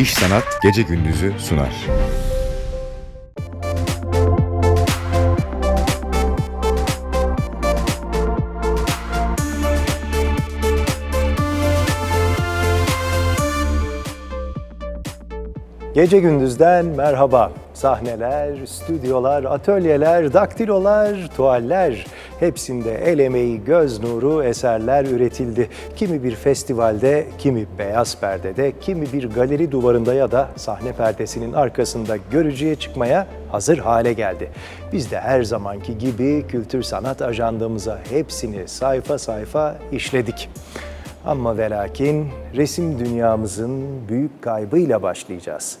İş Sanat Gece Gündüz'ü sunar. Gece gündüzden merhaba. Sahneler, stüdyolar, atölyeler, daktilolar, tualler. Hepsinde el emeği, göz nuru eserler üretildi. Kimi bir festivalde, kimi beyaz perdede, kimi bir galeri duvarında ya da sahne perdesinin arkasında görücüye çıkmaya hazır hale geldi. Biz de her zamanki gibi kültür sanat ajandamıza hepsini sayfa sayfa işledik. Ama ve lakin resim dünyamızın büyük kaybıyla başlayacağız.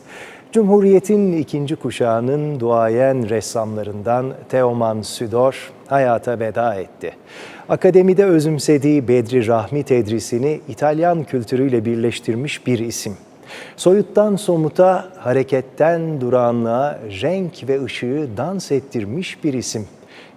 Cumhuriyet'in ikinci kuşağının duayen ressamlarından Teoman Südor hayata veda etti. Akademide özümsediği Bedri Rahmi tedrisini İtalyan kültürüyle birleştirmiş bir isim. Soyuttan somuta, hareketten durağanlığa renk ve ışığı dans ettirmiş bir isim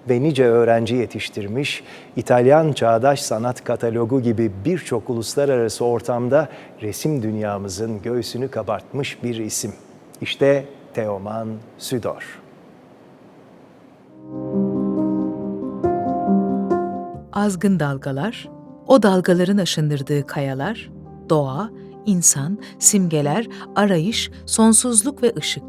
ve nice öğrenci yetiştirmiş, İtalyan Çağdaş Sanat Katalogu gibi birçok uluslararası ortamda resim dünyamızın göğsünü kabartmış bir isim. İşte Teoman Südor. azgın dalgalar, o dalgaların aşındırdığı kayalar, doğa, insan, simgeler, arayış, sonsuzluk ve ışık.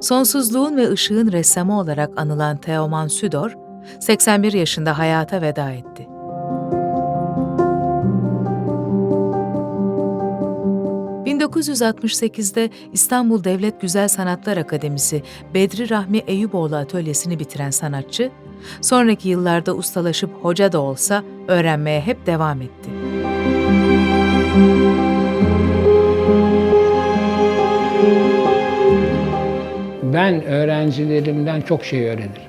Sonsuzluğun ve ışığın ressamı olarak anılan Teoman Südor, 81 yaşında hayata veda etti. ...1968'de İstanbul Devlet Güzel Sanatlar Akademisi Bedri Rahmi Eyüboğlu atölyesini bitiren sanatçı, sonraki yıllarda ustalaşıp hoca da olsa öğrenmeye hep devam etti. Ben öğrencilerimden çok şey öğrenirim.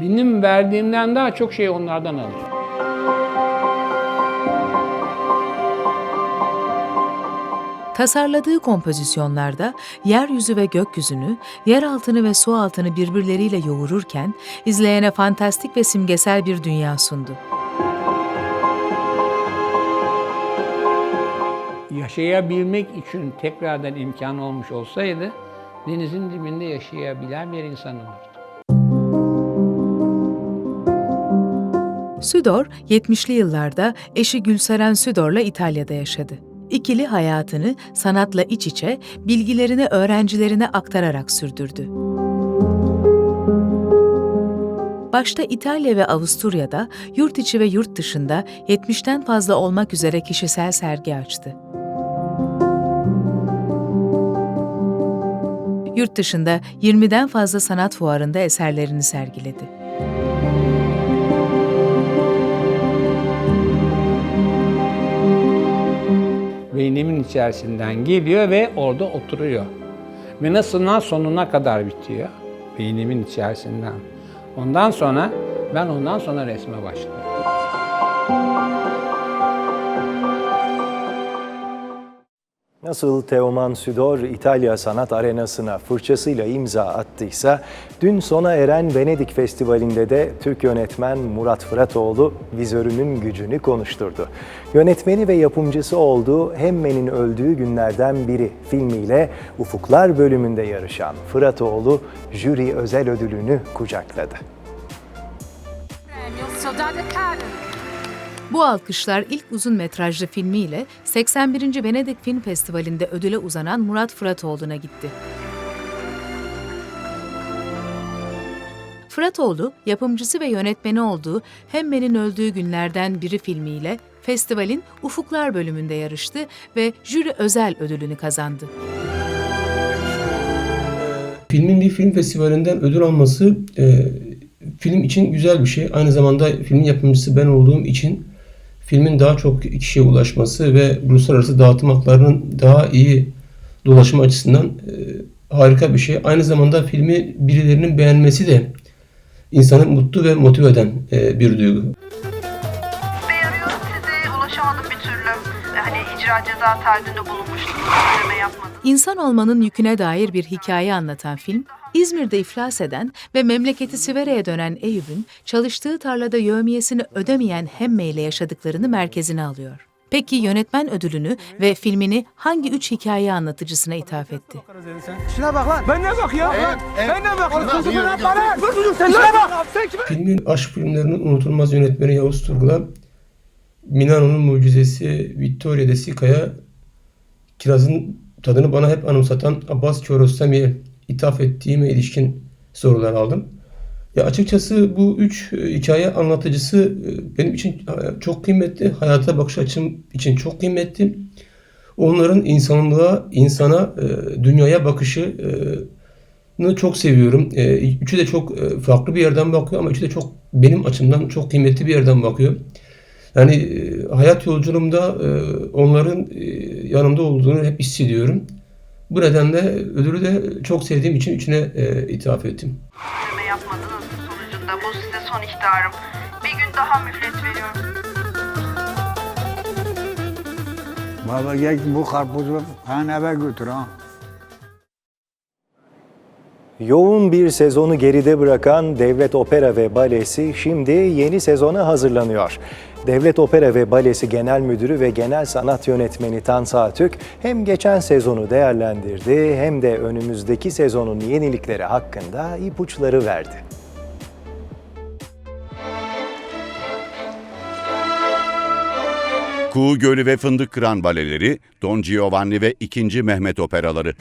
Benim verdiğimden daha çok şey onlardan alırım. Tasarladığı kompozisyonlarda yeryüzü ve gökyüzünü, yer altını ve su altını birbirleriyle yoğururken izleyene fantastik ve simgesel bir dünya sundu. Yaşayabilmek için tekrardan imkan olmuş olsaydı denizin dibinde yaşayabilen bir insan olurdu. Südor, 70'li yıllarda eşi Gülseren Südor'la İtalya'da yaşadı. İkili hayatını sanatla iç içe, bilgilerini öğrencilerine aktararak sürdürdü. Başta İtalya ve Avusturya'da, yurt içi ve yurt dışında 70'ten fazla olmak üzere kişisel sergi açtı. Yurt dışında 20'den fazla sanat fuarında eserlerini sergiledi. Beynimin içerisinden geliyor ve orada oturuyor. Ve nasıldan sonuna kadar bitiyor. Beynimin içerisinden. Ondan sonra ben ondan sonra resme başlıyorum. Nasıl Teoman Südor İtalya Sanat Arenası'na fırçasıyla imza attıysa, dün sona eren Venedik Festivali'nde de Türk yönetmen Murat Fıratoğlu vizörünün gücünü konuşturdu. Yönetmeni ve yapımcısı olduğu Hemmen'in öldüğü günlerden biri filmiyle Ufuklar bölümünde yarışan Fıratoğlu jüri özel ödülünü kucakladı. Bu alkışlar ilk uzun metrajlı filmiyle 81. Venedik Film Festivali'nde ödüle uzanan Murat Fıratoğlu'na gitti. Fıratoğlu, yapımcısı ve yönetmeni olduğu Hemmen'in öldüğü günlerden biri filmiyle festivalin Ufuklar bölümünde yarıştı ve jüri özel ödülünü kazandı. Filmin bir film festivalinden ödül alması e, film için güzel bir şey. Aynı zamanda filmin yapımcısı ben olduğum için filmin daha çok kişiye ulaşması ve uluslararası dağıtım haklarının daha iyi dolaşımı açısından e, harika bir şey. Aynı zamanda filmi birilerinin beğenmesi de insanı mutlu ve motive eden e, bir duygu. Bey arıyorum size ulaşamadım bir türlü. Hani icra ceza taahhüdünde bulunmuştum. Ödeme yapmadım. İnsan olmanın yüküne dair bir hikaye anlatan film, İzmir'de iflas eden ve memleketi Sivere'ye dönen Eyüp'ün çalıştığı tarlada yövmiyesini ödemeyen Hemme ile yaşadıklarını merkezine alıyor. Peki yönetmen ödülünü ve filmini hangi üç hikaye anlatıcısına ithaf etti? Filmin aşk filmlerinin unutulmaz yönetmeni Yavuz Turgul'a Milano'nun mucizesi Vittorio De Sica'ya kirazın tadını bana hep anımsatan Abbas Kiarostami'ye ithaf ettiğime ilişkin sorular aldım. Ya açıkçası bu üç e, hikaye anlatıcısı e, benim için çok kıymetli. Hayata bakış açım için çok kıymetli. Onların insanlığa, insana, e, dünyaya bakışını çok seviyorum. Üçü de çok farklı bir yerden bakıyor ama üçü de çok benim açımdan çok kıymetli bir yerden bakıyor. Yani hayat yolculuğumda onların yanımda olduğunu hep hissediyorum. Bu nedenle ödülü de çok sevdiğim için üçüne e, ithaf ettim. Ödeme yapmadınız sonucunda. Bu size son ihtarım. Bir gün daha mühlet veriyorum. Baba gel bu karpuzu eve götür ha. Yoğun bir sezonu geride bırakan Devlet Opera ve Balesi şimdi yeni sezona hazırlanıyor. Devlet Opera ve Balesi Genel Müdürü ve Genel Sanat Yönetmeni Tansa Tük hem geçen sezonu değerlendirdi hem de önümüzdeki sezonun yenilikleri hakkında ipuçları verdi. Kuğu Gölü ve Fındık Kıran Baleleri, Don Giovanni ve 2. Mehmet Operaları.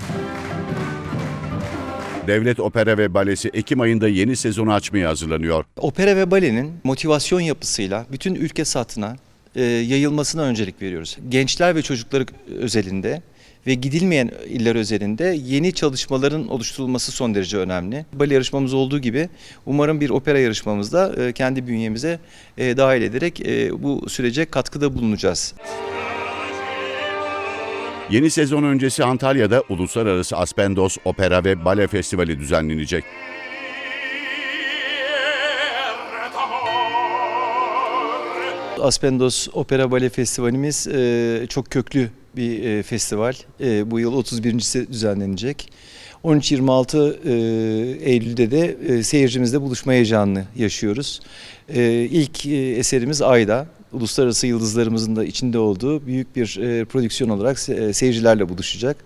Devlet Opera ve Balesi Ekim ayında yeni sezonu açmaya hazırlanıyor. Opera ve balenin motivasyon yapısıyla bütün ülke satına e, yayılmasına öncelik veriyoruz. Gençler ve çocukları özelinde ve gidilmeyen iller özelinde yeni çalışmaların oluşturulması son derece önemli. Bale yarışmamız olduğu gibi umarım bir opera yarışmamızda e, kendi bünyemize e, dahil ederek e, bu sürece katkıda bulunacağız. Yeni sezon öncesi Antalya'da Uluslararası Aspendos Opera ve Bale Festivali düzenlenecek. Aspendos Opera Bale Festivalimiz e, çok köklü bir e, festival. E, bu yıl 31.si düzenlenecek. 13-26 e, Eylül'de de seyircimizle buluşma heyecanını yaşıyoruz. İlk eserimiz Ayda. Uluslararası yıldızlarımızın da içinde olduğu büyük bir e, prodüksiyon olarak se- e, seyircilerle buluşacak.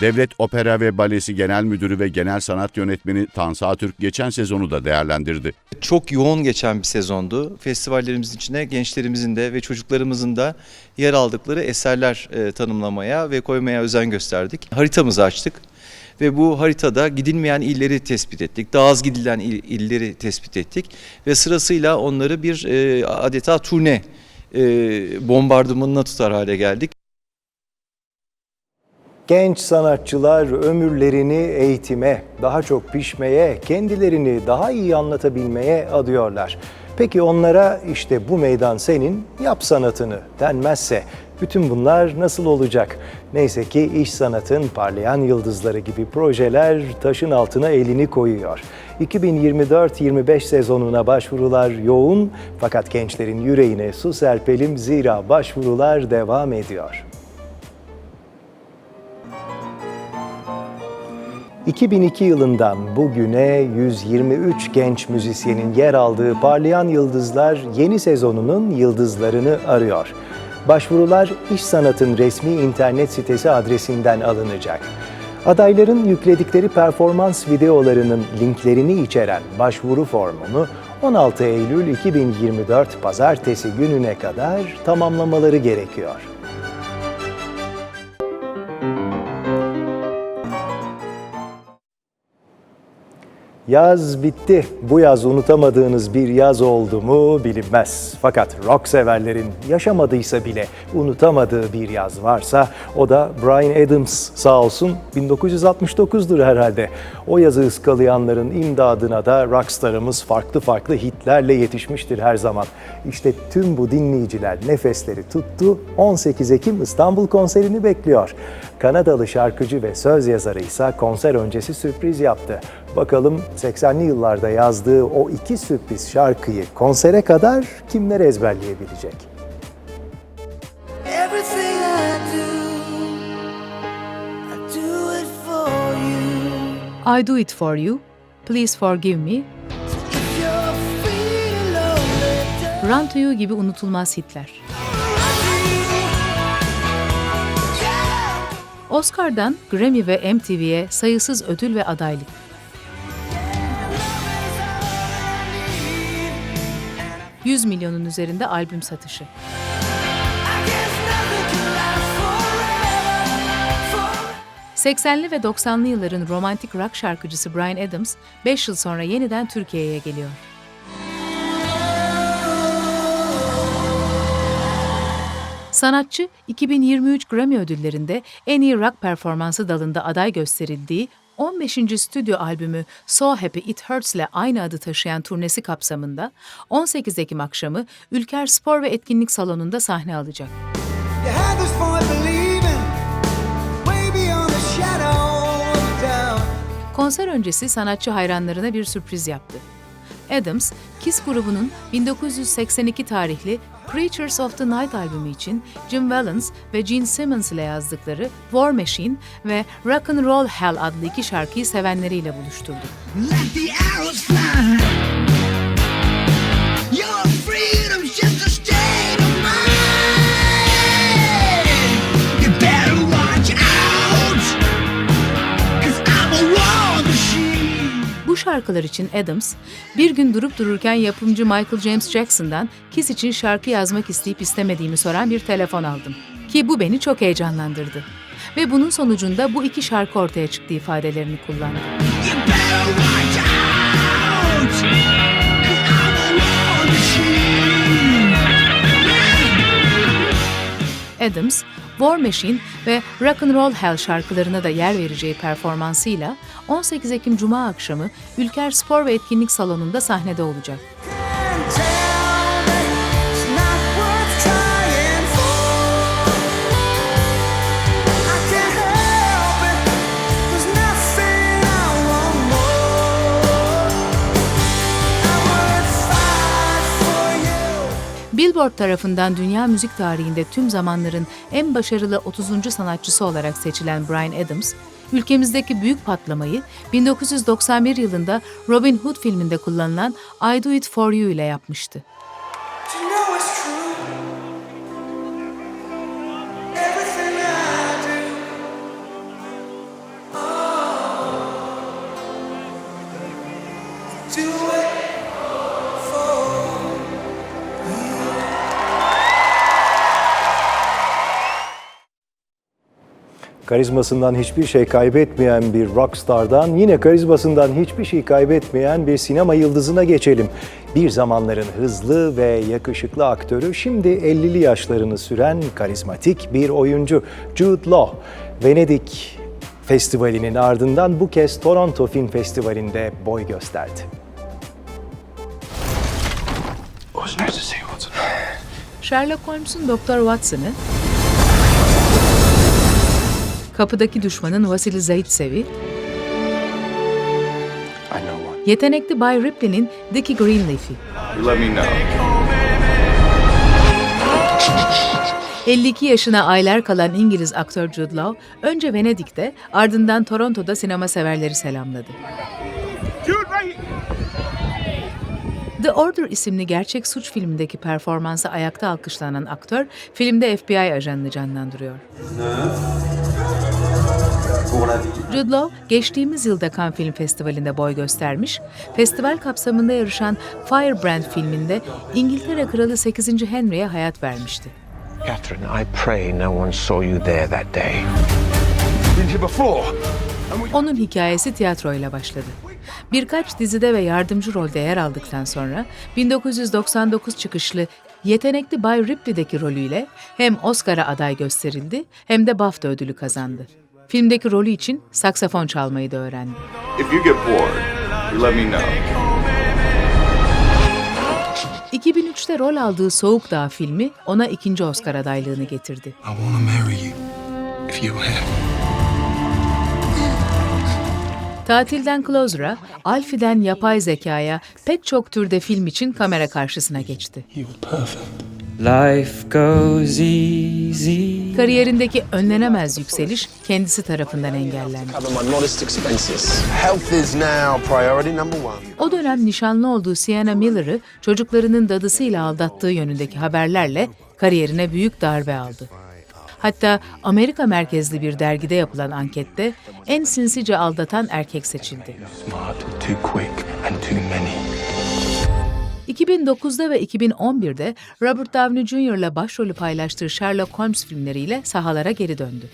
Devlet Opera ve Balesi Genel Müdürü ve Genel Sanat Yönetmeni Tansa Türk geçen sezonu da değerlendirdi. Çok yoğun geçen bir sezondu. Festivallerimizin içine gençlerimizin de ve çocuklarımızın da yer aldıkları eserler e, tanımlamaya ve koymaya özen gösterdik. Haritamızı açtık ve bu haritada gidilmeyen illeri tespit ettik. Daha az gidilen il- illeri tespit ettik ve sırasıyla onları bir e, adeta turne e, bombardımanına tutar hale geldik. Genç sanatçılar ömürlerini eğitime, daha çok pişmeye, kendilerini daha iyi anlatabilmeye adıyorlar. Peki onlara işte bu meydan senin, yap sanatını denmezse bütün bunlar nasıl olacak? Neyse ki iş sanatın parlayan yıldızları gibi projeler taşın altına elini koyuyor. 2024-25 sezonuna başvurular yoğun fakat gençlerin yüreğine su serpelim zira başvurular devam ediyor. 2002 yılından bugüne 123 genç müzisyenin yer aldığı Parlayan Yıldızlar yeni sezonunun yıldızlarını arıyor. Başvurular İş Sanat'ın resmi internet sitesi adresinden alınacak. Adayların yükledikleri performans videolarının linklerini içeren başvuru formunu 16 Eylül 2024 Pazartesi gününe kadar tamamlamaları gerekiyor. Yaz bitti. Bu yaz unutamadığınız bir yaz oldu mu bilinmez. Fakat rock severlerin yaşamadıysa bile unutamadığı bir yaz varsa o da Brian Adams sağ olsun 1969'dur herhalde. O yazı ıskalayanların imdadına da rockstarımız farklı farklı hitlerle yetişmiştir her zaman. İşte tüm bu dinleyiciler nefesleri tuttu. 18 Ekim İstanbul konserini bekliyor. Kanadalı şarkıcı ve söz yazarı ise konser öncesi sürpriz yaptı. Bakalım 80'li yıllarda yazdığı o iki sürpriz şarkıyı konsere kadar kimler ezberleyebilecek? I do. I Do It For You, Please Forgive Me, Run To You gibi unutulmaz hitler. Oscar'dan Grammy ve MTV'ye sayısız ödül ve adaylık. ...100 milyonun üzerinde albüm satışı. 80'li ve 90'lı yılların romantik rock şarkıcısı Bryan Adams 5 yıl sonra yeniden Türkiye'ye geliyor. Sanatçı 2023 Grammy ödüllerinde en iyi rock performansı dalında aday gösterildiği 15. stüdyo albümü So Happy It Hurts ile aynı adı taşıyan turnesi kapsamında 18 Ekim akşamı Ülker Spor ve Etkinlik Salonu'nda sahne alacak. Konser öncesi sanatçı hayranlarına bir sürpriz yaptı. Adams, Kiss grubunun 1982 tarihli Creatures of the Night albümü için Jim Valance ve Gene Simmons ile yazdıkları War Machine ve Rock and Roll Hell adlı iki şarkıyı sevenleriyle buluşturdu. Let the arrows fly. Şarkılar için Adams, bir gün durup dururken yapımcı Michael James Jackson'dan Kiss için şarkı yazmak isteyip istemediğimi soran bir telefon aldım. Ki bu beni çok heyecanlandırdı. Ve bunun sonucunda bu iki şarkı ortaya çıktı ifadelerini kullandı. Adams, War Machine ve Rock and Roll Hell şarkılarına da yer vereceği performansıyla 18 Ekim Cuma akşamı Ülker Spor ve Etkinlik Salonu'nda sahnede olacak. Billboard tarafından dünya müzik tarihinde tüm zamanların en başarılı 30. sanatçısı olarak seçilen Bryan Adams, ülkemizdeki büyük patlamayı 1991 yılında Robin Hood filminde kullanılan I Do It For You ile yapmıştı. Do you know Karizmasından hiçbir şey kaybetmeyen bir rockstardan yine karizmasından hiçbir şey kaybetmeyen bir sinema yıldızına geçelim. Bir zamanların hızlı ve yakışıklı aktörü şimdi 50'li yaşlarını süren karizmatik bir oyuncu Jude Law. Venedik Festivali'nin ardından bu kez Toronto Film Festivali'nde boy gösterdi. Sherlock Holmes'un Doktor Watson'ı, kapıdaki düşmanın Vasily Zaitsev'i, yetenekli Bay Ripley'nin Dickie Greenleaf'i, 52 yaşına aylar kalan İngiliz aktör Jude Law, önce Venedik'te ardından Toronto'da sinema severleri selamladı. The Order isimli gerçek suç filmindeki performansı ayakta alkışlanan aktör, filmde FBI ajanını canlandırıyor. Jude Law, geçtiğimiz yılda Cannes Film Festivali'nde boy göstermiş, festival kapsamında yarışan Firebrand filminde İngiltere Kralı 8. Henry'e hayat vermişti. Catherine, I pray no one saw you there that day. Onun hikayesi tiyatroyla başladı. Birkaç dizide ve yardımcı rolde yer aldıktan sonra 1999 çıkışlı Yetenekli Bay Ripley'deki rolüyle hem Oscar'a aday gösterildi hem de BAFTA ödülü kazandı. Filmdeki rolü için saksafon çalmayı da öğrendi. If you get bored, you let me know. 2003'te rol aldığı Soğuk Dağ filmi ona ikinci Oscar adaylığını getirdi. I want to marry you. If you have. Tatilden Closer'a, Alfie'den yapay zekaya pek çok türde film için kamera karşısına geçti. Life goes easy kariyerindeki önlenemez yükseliş kendisi tarafından engellendi. O dönem nişanlı olduğu Sienna Miller'ı çocuklarının dadısıyla aldattığı yönündeki haberlerle kariyerine büyük darbe aldı. Hatta Amerika merkezli bir dergide yapılan ankette en sinsice aldatan erkek seçildi. Smart, too quick, and too many. 2009'da ve 2011'de Robert Downey Jr. ile başrolü paylaştığı Sherlock Holmes filmleriyle sahalara geri döndü.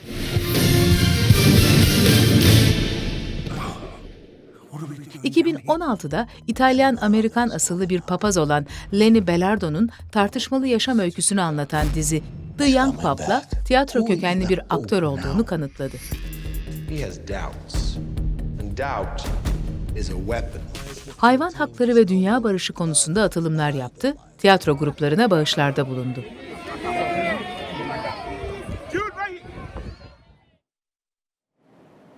...2016'da İtalyan-Amerikan asıllı bir papaz olan Lenny Belardo'nun tartışmalı yaşam öyküsünü anlatan dizi The Young Pup'la tiyatro kökenli bir aktör olduğunu kanıtladı. He has doubts. And doubt is a weapon. Hayvan hakları ve dünya barışı konusunda atılımlar yaptı, tiyatro gruplarına bağışlarda bulundu.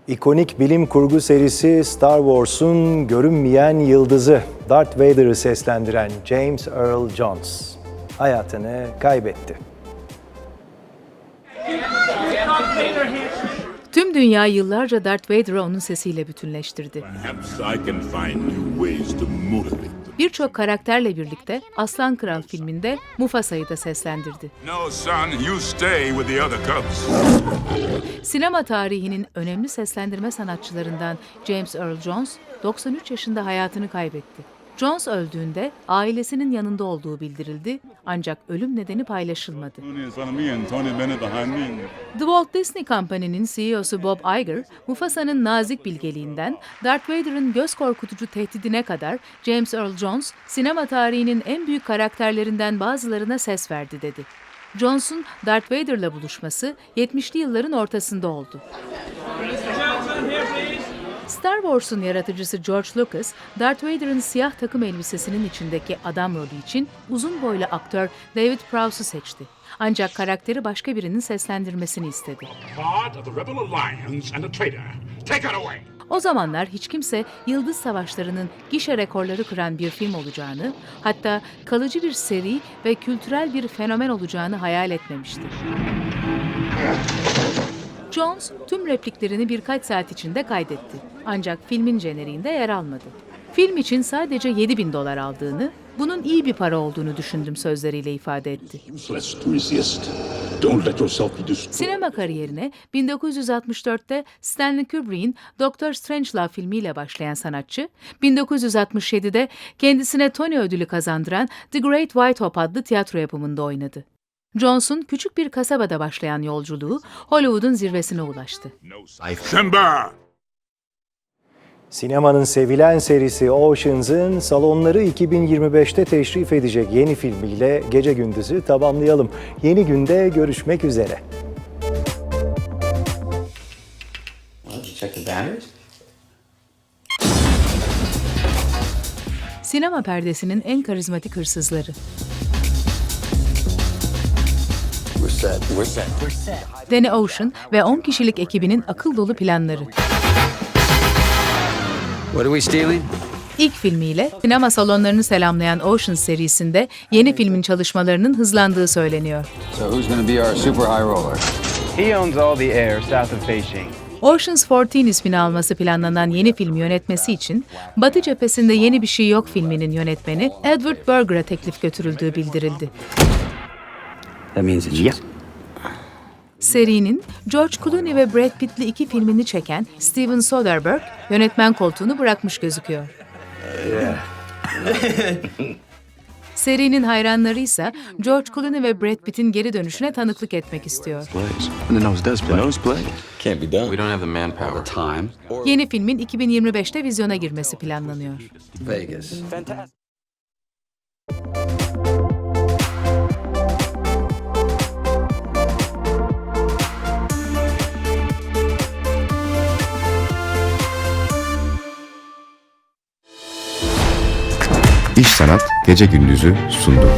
İkonik bilim kurgu serisi Star Wars'un görünmeyen yıldızı Darth Vader'ı seslendiren James Earl Jones hayatını kaybetti. Tüm dünya yıllarca Darth Vader'ı onun sesiyle bütünleştirdi. Birçok karakterle birlikte Aslan Kral filminde Mufasa'yı da seslendirdi. No, son, you stay with the other cubs. Sinema tarihinin önemli seslendirme sanatçılarından James Earl Jones 93 yaşında hayatını kaybetti. Jones öldüğünde ailesinin yanında olduğu bildirildi ancak ölüm nedeni paylaşılmadı. The Walt Disney Company'nin CEO'su Bob Iger, Mufasa'nın nazik bilgeliğinden Darth Vader'ın göz korkutucu tehdidine kadar James Earl Jones, sinema tarihinin en büyük karakterlerinden bazılarına ses verdi dedi. Jones'un Darth Vader'la buluşması 70'li yılların ortasında oldu. Star Wars'un yaratıcısı George Lucas, Darth Vader'ın siyah takım elbisesinin içindeki adam rolü için uzun boylu aktör David Prowse'u seçti. Ancak karakteri başka birinin seslendirmesini istedi. O zamanlar hiç kimse Yıldız Savaşları'nın gişe rekorları kıran bir film olacağını, hatta kalıcı bir seri ve kültürel bir fenomen olacağını hayal etmemişti. Jones tüm repliklerini birkaç saat içinde kaydetti. Ancak filmin jeneriğinde yer almadı. Film için sadece 7 bin dolar aldığını, bunun iyi bir para olduğunu düşündüm sözleriyle ifade etti. Sinema kariyerine 1964'te Stanley Kubrick'in Doctor Strangelove filmiyle başlayan sanatçı, 1967'de kendisine Tony ödülü kazandıran The Great White Hope adlı tiyatro yapımında oynadı. Jones'un küçük bir kasabada başlayan yolculuğu Hollywood'un zirvesine ulaştı. Simba! Sinemanın sevilen serisi Oceans'ın salonları 2025'te teşrif edecek yeni filmiyle gece gündüzü tamamlayalım. Yeni günde görüşmek üzere. Check the batteries. Sinema perdesinin en karizmatik hırsızları. Danny Ocean ve 10 kişilik ekibinin akıl dolu planları. What are we stealing? İlk filmiyle sinema salonlarını selamlayan Ocean serisinde yeni filmin çalışmalarının hızlandığı söyleniyor. So who's going to be our super high roller? He owns all the air south of Beijing. Ocean's 14 ismini alması planlanan yeni film yönetmesi için Batı cephesinde yeni bir şey yok filminin yönetmeni Edward Berger'a teklif götürüldüğü bildirildi. That means it's yes. Serinin George Clooney ve Brad Pitt'li iki filmini çeken Steven Soderbergh yönetmen koltuğunu bırakmış gözüküyor. Serinin hayranları ise George Clooney ve Brad Pitt'in geri dönüşüne tanıklık etmek istiyor. The nose does play. The nose play? Can't be done. We don't have the manpower. The time. Yeni filmin 2025'te vizyona girmesi planlanıyor. Vegas. İş Sanat Gece Gündüz'ü sundu.